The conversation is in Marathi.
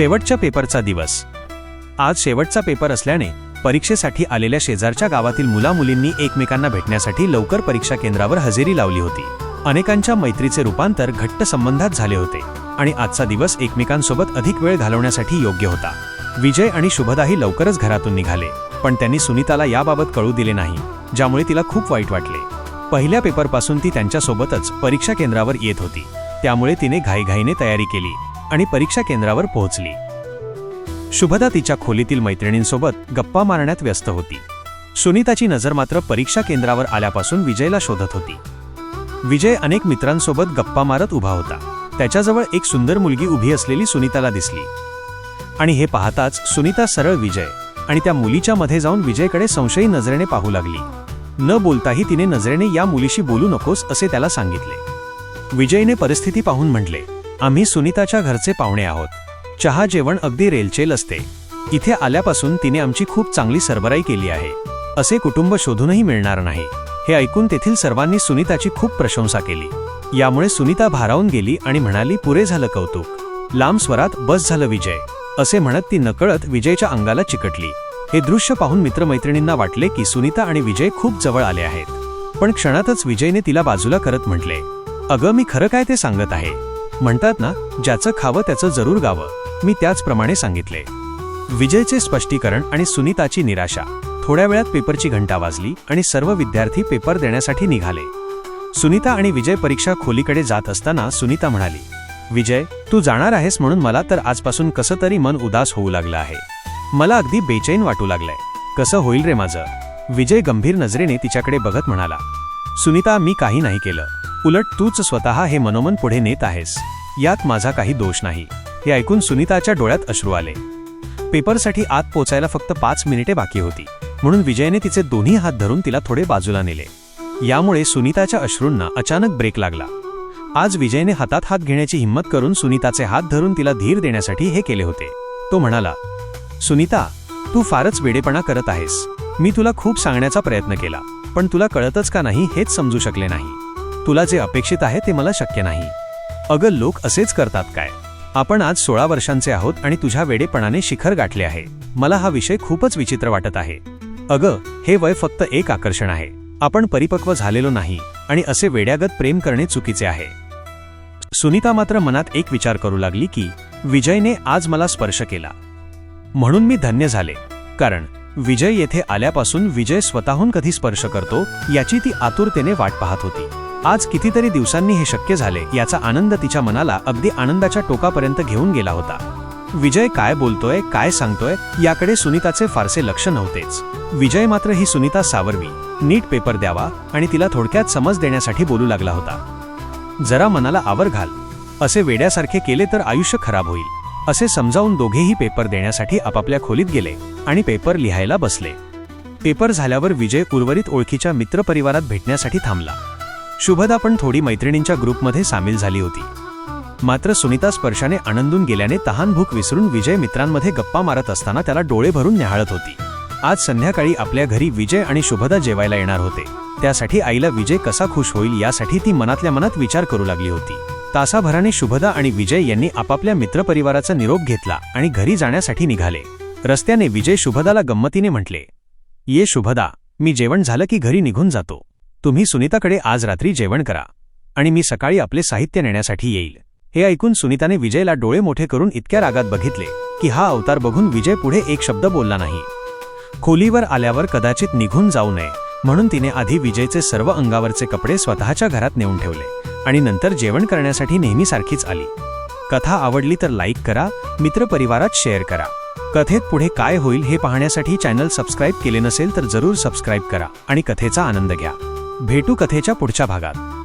शेवटच्या पेपरचा दिवस. आज शेवटचा पेपर असल्याने परीक्षेसाठी आलेल्या शेजारच्या गावातील मुलामुलींनी एकमेकांना भेटण्यासाठी लवकर परीक्षा केंद्रावर हजेरी लावली होती. अनेकांच्या मैत्रीचे रूपांतर घट्ट संबंधात झाले होते आणि आजचा दिवस एकमेकांसोबत अधिक वेळ घालवण्यासाठी योग्य होता. विजय आणि शुभदाही लवकरच घरातून निघाले पण त्यांनी सुनीताला याबाबत कळू दिले नाही ज्यामुळे तिला खूप वाईट वाटले. पहिल्या पेपरपासून ती त्यांच्यासोबतच परीक्षा केंद्रावर येत होती त्यामुळे तिने घाईघाईने तयारी केली. आणि परीक्षा केंद्रावर पोहोचली. शुभदा तिच्या खोलीतील मैत्रिणींसोबत गप्पा मारण्यात व्यस्त होती. सुनीताची नजर मात्र परीक्षा केंद्रावर आल्यापासून विजयला शोधत होती. विजय अनेक मित्रांसोबत गप्पा मारत उभा होता. त्याच्याजवळ एक सुंदर मुलगी उभी असलेली सुनीताला दिसली. आणि हे पाहताच सुनीता सरळ विजय आणि त्या मुलीच्या मध्ये जाऊन विजयकडे संशयी नजरेने पाहू लागली. न बोलताही तिने नजरेने या मुलीशी बोलू नकोस असे त्याला सांगितले. विजयने परिस्थिती पाहून म्हटले आम्ही सुनीताच्या घरचे पाहुणे आहोत. चहा जेवण अगदी रेलचेल असते. इथे आल्यापासून तिने आमची खूप चांगली सरबराई केली आहे. असे कुटुंब शोधूनही मिळणार नाही. हे ऐकून तेथील सर्वांनी सुनीताची खूप प्रशंसा केली. यामुळे सुनीता भारावून गेली आणि म्हणाली पुरे झालं कौतुक. लांब स्वरात बस झालं विजय. असे म्हणत ती नकळत विजयच्या अंगाला चिकटली. हे दृश्य पाहून मित्रमैत्रिणींना वाटले की सुनीता आणि विजय खूप जवळ आले आहेत. पण क्षणातच विजयने तिला बाजूला करत म्हटले अगं मी खरं काय ते सांगत आहे? म्हणतात ना ज्याचं खावं त्याचं जरूर गावं. मी त्याचप्रमाणे सांगितले. विजयचे स्पष्टीकरण आणि सुनीताची निराशा. थोड्या वेळात पेपरची घंटा वाजली आणि सर्व विद्यार्थी पेपर देण्यासाठी निघाले. सुनीता आणि विजय परीक्षा खोलीकडे जात असताना सुनीता म्हणाली विजय तू जाणार आहेस म्हणून मला तर आजपासून कसं तरी मन उदास होऊ लागलं आहे. मला अगदी बेचैन वाटू लागलंय. कसं होईल रे माझं? विजय गंभीर नजरेने तिच्याकडे बघत म्हणाला सुनीता मी काही नाही केलं. उलट तूच स्वतः हे मनोमन पुढे नेत आहेस. यात माझा काही दोष नाही. हे ऐकून सुनीताच्या डोळ्यात अश्रू आले. पेपरसाठी आत पोचायला फक्त पाच मिनिटे बाकी होती. म्हणून विजयने तिचे दोन्ही हात धरून तिला थोडे बाजूला नेले. यामुळे सुनीताच्या अश्रूंना अचानक ब्रेक लागला. आज विजयने हातात हात घेण्याची हिंमत करून सुनीताचे हात धरून तिला धीर देण्यासाठी हे केले होते. तो म्हणाला सुनीता तू फारच वेडेपणा करत आहेस. मी तुला खूप सांगण्याचा प्रयत्न केला पण तुला कळतच का नाही हेच समजू शकले नाही. तुला जे अपेक्षित आहे ते मला शक्य नाही. अगं लोक असेच करतात काय? आपण आज सोळा वर्षांचे आहोत आणि तुझ्या वेडेपणाने शिखर गाठले आहे. मला हा विषय खूपच विचित्र वाटत आहे. अगं हे वय फक्त एक आकर्षण आहे. आपण परिपक्व झालेलो नाही आणि असे वेड्यागत प्रेम करणे चुकीचे आहे. सुनीता मात्र मनात एक विचार करू लागली की विजयने आज मला स्पर्श केला. म्हणून मी धन्य झाले. कारण विजय येथे आल्यापासून विजय स्वतःहून कधी स्पर्श करतो याची ती आतुरतेने वाट पाहत होती. आज कितीतरी दिवसांनी हे शक्य झाले याचा आनंद तिच्या मनाला अगदी आनंदाच्या टोकापर्यंत घेऊन गेला होता. विजय काय बोलतोय काय सांगतोय याकडे सुनीताचे फारसे लक्ष नव्हतेच. विजय मात्र ही सुनीता सावरवी नीट पेपर द्यावा आणि तिला थोडक्यात समज देण्यासाठी बोलू लागला होता. जरा मनाला आवर घाल. असे वेड्यासारखे केले तर आयुष्य खराब होईल. असे समजावून दोघेही पेपर देण्यासाठी आपापल्या खोलीत गेले आणि पेपर लिहायला बसले. पेपर झाल्यावर विजय उर्वरित ओळखीच्या मित्रपरिवारात भेटण्यासाठी थांबला. शुभदा पण थोडी मैत्रिणींच्या ग्रुपमध्ये सामील झाली होती. मात्र सुनीता स्पर्शाने आनंदून गेल्याने तहान भूक विसरून विजय मित्रांमध्ये गप्पा मारत असताना त्याला डोळे भरून न्याहाळत होती. आज संध्याकाळी आपल्या घरी विजय आणि शुभदा जेवायला येणार होते. त्यासाठी आईला विजय कसा खुश होईल यासाठी ती मनातल्या मनात विचार करू लागली होती. तासाभराने शुभदा आणि विजय यांनी आपापल्या मित्रपरिवाराचा निरोप घेतला आणि घरी जाण्यासाठी निघाले. रस्त्याने विजय शुभदाला गंमतीने म्हटले ये शुभदा मी जेवण झालं की घरी निघून जातो. तुम्ही सुनीताकडे आज रात्री जेवण करा. आणि मी सकाळी आपले साहित्य नेण्यासाठी येईल. हे ऐकून सुनीताने विजयला डोळे मोठे करून इतक्या रागात बघितले की हा अवतार बघून विजय पुढे एक शब्द बोलला नाही. खोलीवर आल्यावर कदाचित निघून जाऊ नये म्हणून तिने आधी विजयचे सर्व अंगावरचे कपडे स्वतःच्या घरात नेऊन ठेवले आणि नंतर जेवण करण्यासाठी नेहमीसारखीच आली. कथा आवडली तर लाईक करा मित्रपरिवारात शेअर करा. कथेत पुढे काय होईल हे पाहण्यासाठी चॅनल सबस्क्राईब केले नसेल तर जरूर सबस्क्राईब करा आणि कथेचा आनंद घ्या. भेटू कथेच्या पुढच्या भागात.